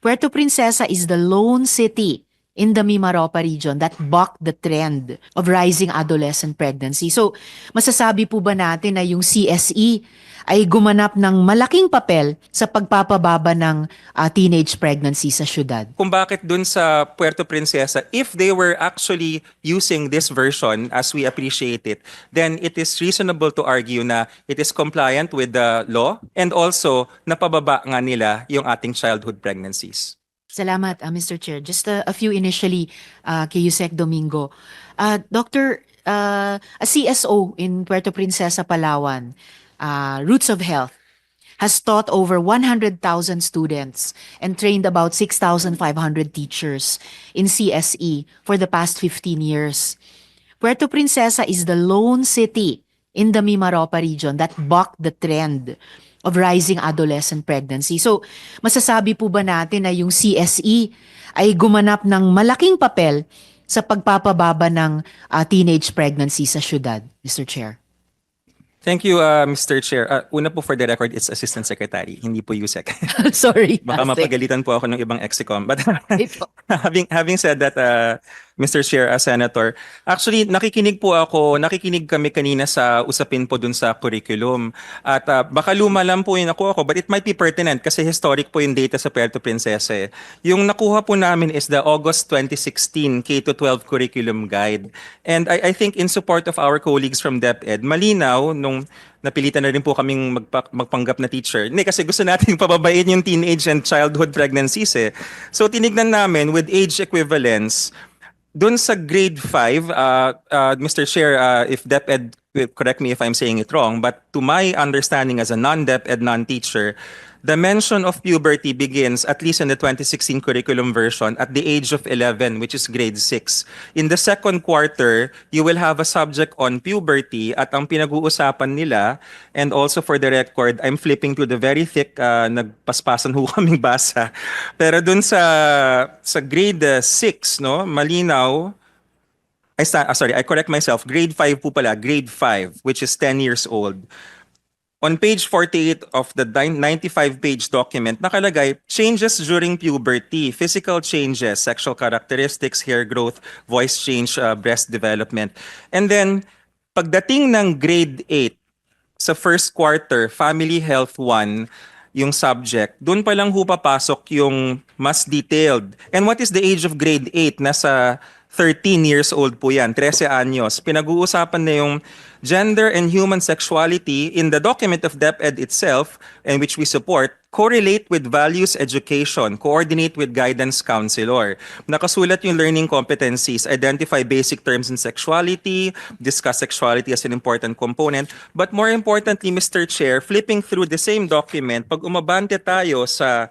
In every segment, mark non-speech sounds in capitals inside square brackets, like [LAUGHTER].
Puerto Princesa is the lone city in the Mimaropa region that bucked the trend of rising adolescent pregnancy. So, masasabi po ba natin na yung CSE ay gumanap ng malaking papel sa pagpapababa ng ah, teenage pregnancy sa syudad? kung bakit dun sa Puerto Princesa, if they were actually using this version as we appreciate it, then it is reasonable to argue na it is compliant with the law and also napababa nga nila yung ating childhood pregnancies. Salamat, ah, Mr. Chair. Just a, a few initially uh, kay Yusek Domingo. Uh, Doctor, uh, a CSO in Puerto Princesa, Palawan, uh, Roots of Health, has taught over 100,000 students and trained about 6,500 teachers in CSE for the past 15 years. Puerto Princesa is the lone city in the Mimaropa region that bucked the trend of rising adolescent pregnancy. So, masasabi po ba natin na yung CSE ay gumanap ng malaking papel sa pagpapababa ng ah, teenage pregnancy sa syudad, Mr. Chair? Thank you, uh, Mr. Chair. Uh, una po for the record, it's Assistant Secretary, hindi po USEC. [LAUGHS] Sorry. Baka mapagalitan po ako ng ibang execom. But [LAUGHS] having having said that, uh, Mr. Chair, uh, Senator, actually nakikinig po ako, nakikinig kami kanina sa usapin po dun sa curriculum. At uh, baka luma lang po yung nakuha ko, but it might be pertinent kasi historic po yung data sa Puerto Princesa. eh. Yung nakuha po namin is the August 2016 K-12 curriculum guide. And I, I think in support of our colleagues from DepEd, malinaw nung napilitan na rin po kaming magpa- magpanggap na teacher. Hindi, kasi gusto natin [LAUGHS] pababain yung teenage and childhood pregnancies eh. So tinignan namin with age equivalence, doon sa grade 5, uh, uh, Mr. Chair, uh, if DepEd, correct me if I'm saying it wrong, but to my understanding as a non-DepEd, non-teacher, the mention of puberty begins, at least in the 2016 curriculum version, at the age of 11, which is grade 6. In the second quarter, you will have a subject on puberty at ang pinag-uusapan nila, and also for the record, I'm flipping to the very thick, uh, nagpaspasan ho [LAUGHS] kaming basa. Pero dun sa, sa grade 6, no, malinaw, I sta- ah, sorry, I correct myself. Grade 5 po pala, grade 5, which is 10 years old. On page 48 of the 95-page document, nakalagay, changes during puberty, physical changes, sexual characteristics, hair growth, voice change, uh, breast development. And then, pagdating ng grade 8, sa first quarter, Family Health 1, yung subject, doon pa lang ho papasok yung mas detailed. And what is the age of grade 8? Nasa 13 years old po yan, 13 anyos. Pinag-uusapan na yung gender and human sexuality in the document of DepEd itself, and which we support, correlate with values education, coordinate with guidance counselor. Nakasulat yung learning competencies, identify basic terms in sexuality, discuss sexuality as an important component. But more importantly, Mr. Chair, flipping through the same document, pag umabante tayo sa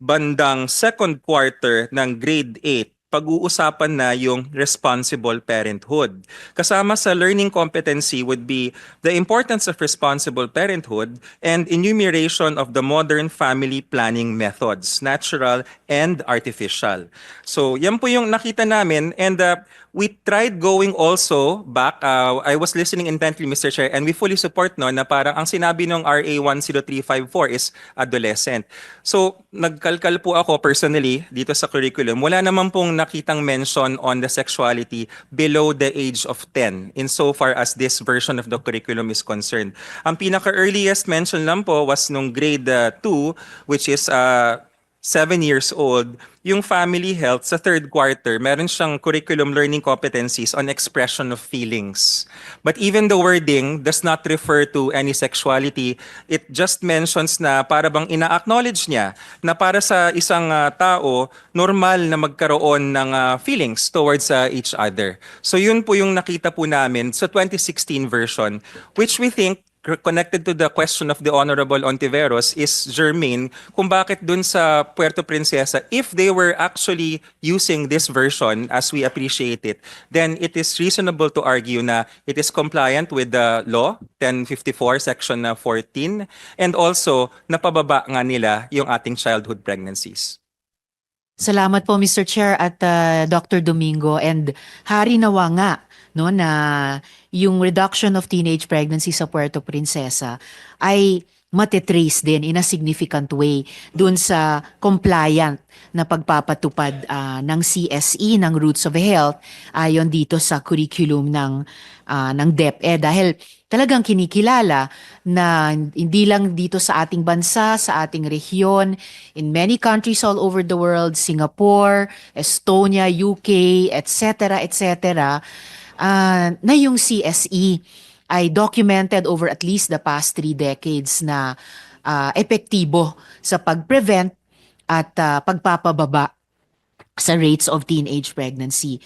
bandang second quarter ng grade 8, pag-uusapan na yung responsible parenthood. Kasama sa learning competency would be the importance of responsible parenthood and enumeration of the modern family planning methods, natural and artificial. So, yan po yung nakita namin and uh, we tried going also back. Uh, I was listening intently, Mr. Chair, and we fully support no na parang ang sinabi ng RA 10354 is adolescent. So, nagkalkal po ako personally dito sa curriculum. Wala naman pong nakitang mention on the sexuality below the age of 10 insofar as this version of the curriculum is concerned. Ang pinaka-earliest mention lang po was nung grade 2, which is uh, seven years old, yung family health sa third quarter, meron siyang curriculum learning competencies on expression of feelings. But even the wording does not refer to any sexuality. It just mentions na para bang ina-acknowledge niya na para sa isang ah, tao, normal na magkaroon ng ah, feelings towards ah, each other. So yun po yung nakita po namin sa 2016 version, which we think connected to the question of the Honorable Ontiveros is germane kung bakit dun sa Puerto Princesa, if they were actually using this version as we appreciate it, then it is reasonable to argue na it is compliant with the law, 1054 section na 14, and also napababa nga nila yung ating childhood pregnancies. Salamat po Mr. Chair at uh, Dr. Domingo and hari nawa nga no na yung reduction of teenage pregnancy sa Puerto Princesa ay matetrace din in a significant way dun sa compliant na pagpapatupad ah, ng CSE ng Roots of Health ayon dito sa curriculum ng ah, ng DepEd dahil talagang kinikilala na hindi lang dito sa ating bansa, sa ating rehiyon, in many countries all over the world, Singapore, Estonia, UK, etc., etc., ah, na yung CSE ay documented over at least the past three decades na ah, epektibo sa pag-prevent at ah, pagpapababa sa rates of teenage pregnancy.